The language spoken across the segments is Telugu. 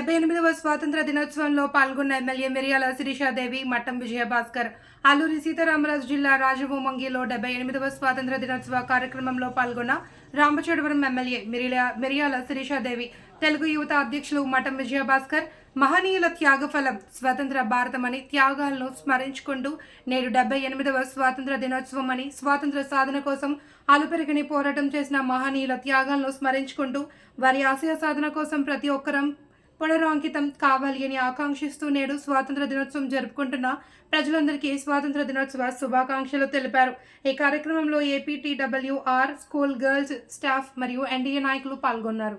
డెబ్బై ఎనిమిదవ స్వాతంత్ర దినోత్సవంలో పాల్గొన్న ఎమ్మెల్యే మిరియాల శిరీషాదేవి మట్టం విజయభాస్కర్ అల్లూరి సీతారామరాజు జిల్లా రాజభూమంగిలో డెబ్బై ఎనిమిదవ స్వాతంత్ర దినోత్సవ కార్యక్రమంలో పాల్గొన్న రామచోడవరం ఎమ్మెల్యే మిరియాల మిరియాల శిరీషాదేవి తెలుగు యువత అధ్యక్షులు మఠం విజయభాస్కర్ మహనీయుల త్యాగఫలం స్వతంత్ర భారతమని త్యాగాలను స్మరించుకుంటూ నేడు డెబ్బై ఎనిమిదవ స్వాతంత్ర దినోత్సవం అని స్వాతంత్ర సాధన కోసం అలుపెరగని పోరాటం చేసిన మహనీయుల త్యాగాలను స్మరించుకుంటూ వారి ఆశయ సాధన కోసం ప్రతి ఒక్కరం పునరాంకితం కావాలి అని ఆకాంక్షిస్తూ నేడు స్వాతంత్ర దినోత్సవం జరుపుకుంటున్న ప్రజలందరికీ స్వాతంత్ర దినోత్సవ శుభాకాంక్షలు తెలిపారు. ఈ కార్యక్రమంలో ఏపీటీడబ్ల్యూఆర్ స్కూల్ గర్ల్స్ స్టాఫ్ మరియు ఎన్డీఏ నాయకులు పాల్గొన్నారు.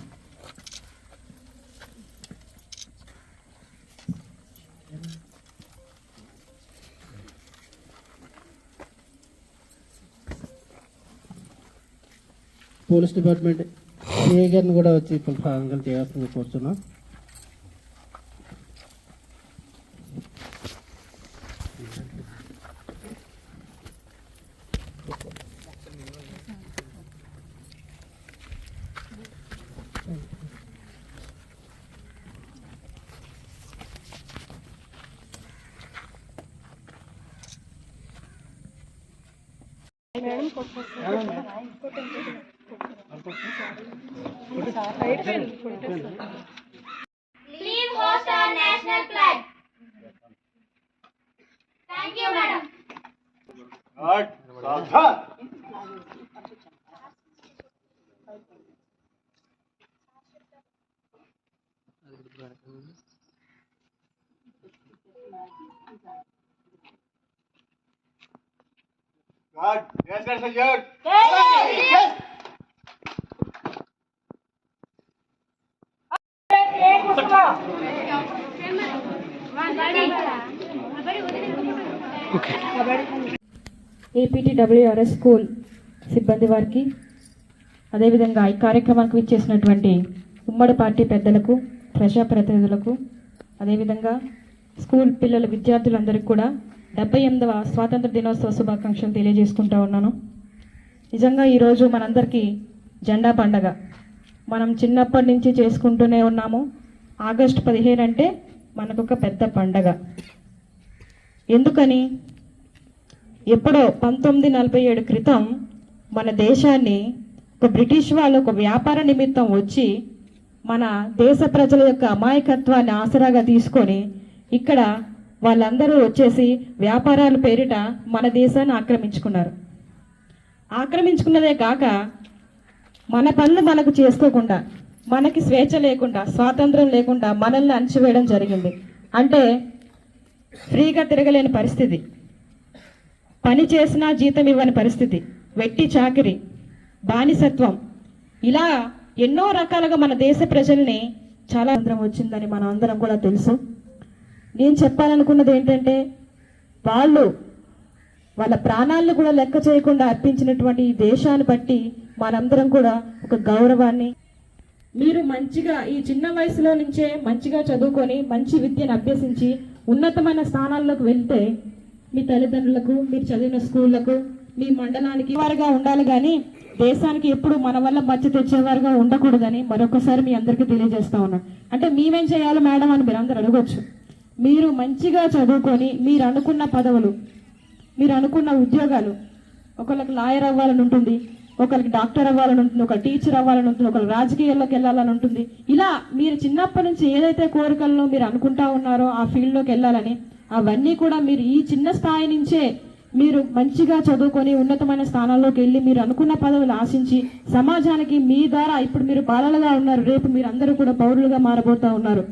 పోలీస్ డిపార్ట్మెంట్ సిఐ గారిని కూడా వచ్చి ప్రారంభం చేయాల్సింది కోరుతున్నాం. Please host our national flag. Thank you, madam. Art, Sadha. God, yes, yes, yes. yes. yes. yes. APT APTWRS school సిబ్బంది వారికి అదేవిధంగా ఈ కార్యక్రమానికి విచ్చేసినటువంటి ఉమ్మడి పార్టీ పెద్దలకు ప్రజాప్రతినిధులకు అదేవిధంగా స్కూల్ పిల్లల విద్యార్థులందరికీ కూడా డెబ్బై ఎనిమిదవ స్వాతంత్ర దినోత్సవ శుభాకాంక్షలు తెలియజేసుకుంటా ఉన్నాను. నిజంగా ఈరోజు మనందరికీ జెండా పండగ. మనం చిన్నప్పటి నుంచి చేసుకుంటూనే ఉన్నాము. ఆగస్టు పదిహేను అంటే మనకొక పెద్ద పండగ. ఎందుకని? ఎప్పుడో పంతొమ్మిది నలభై ఏడు క్రితం మన దేశాన్ని ఒక బ్రిటిష్ వాళ్ళు ఒక వ్యాపార నిమిత్తం వచ్చి మన దేశ ప్రజల యొక్క అమాయకత్వాన్ని ఆసరాగా తీసుకొని ఇక్కడ వాళ్ళందరూ వచ్చేసి వ్యాపారాల పేరిట మన దేశాన్ని ఆక్రమించుకున్నారు. ఆక్రమించుకున్నదే కాక మన పనులు మనకు చేసుకోకుండా మనకి స్వేచ్ఛ లేకుండా స్వాతంత్రం లేకుండా మనల్ని అణచివేయడం జరిగింది. అంటే ఫ్రీగా తిరగలేని పరిస్థితి. పని చేసినా జీతం ఇవ్వని పరిస్థితి. వెట్టి చాకిరి బానిసత్వం. ఇలా ఎన్నో రకాలుగా మన దేశ ప్రజల్ని చాలా అందరం వచ్చిందని మనం అందరం కూడా తెలుసు. నేను చెప్పాలనుకున్నది ఏంటంటే వాళ్ళు వాళ్ళ ప్రాణాలను కూడా లెక్క చేయకుండా అర్పించినటువంటి ఈ దేశాన్ని బట్టి మనందరం కూడా ఒక గౌరవాన్ని మీరు మంచిగా ఈ చిన్న వయసులో నుంచే మంచిగా చదువుకొని మంచి విద్యను అభ్యసించి ఉన్నతమైన స్థానాల్లోకి వెళ్తే మీ తల్లిదండ్రులకు మీరు చదివిన స్కూళ్ళకు మీ మండలానికి వారుగా ఉండాలి కానీ దేశానికి ఎప్పుడు మన వల్ల మచ్చ తెచ్చేవారుగా ఉండకూడదని మరొకసారి మీ అందరికీ తెలియజేస్తా ఉన్నాను అంటే మేమేం చేయాలి మేడం అని మీరు అందరు అడగొచ్చు. మీరు మంచిగా చదువుకొని మీరు అనుకున్న పదవులు మీరు అనుకున్న ఉద్యోగాలు ఒకళ్ళకి లాయర్ అవ్వాలని ఉంటుంది ఒకరికి డాక్టర్ అవ్వాలని ఉంటుంది ఒక టీచర్ అవ్వాలని ఉంటుంది ఒకరు రాజకీయాల్లోకి వెళ్ళాలని ఉంటుంది. ఇలా మీరు చిన్నప్పటి నుంచి ఏదైతే కోరికలను మీరు అనుకుంటా ఉన్నారో ఆ ఫీల్డ్లోకి వెళ్ళాలని అవన్నీ కూడా మీరు ఈ చిన్న స్థాయి నుంచే మీరు మంచిగా చదువుకొని ఉన్నతమైన స్థానాల్లోకి వెళ్ళి మీరు అనుకున్న పదవులు ఆశించి సమాజానికి మీ ద్వారా ఇప్పుడు మీరు బాలలుగా ఉన్నారు రేపు మీరు అందరూ కూడా పౌరులుగా మారబోతా ఉన్నారు.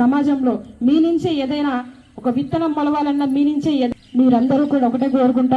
సమాజంలో మీ నుంచే ఏదైనా ఒక విత్తనం మొలవాలన్నా మీ నుంచే మీరందరూ కూడా ఒకటే కోరుకుంటా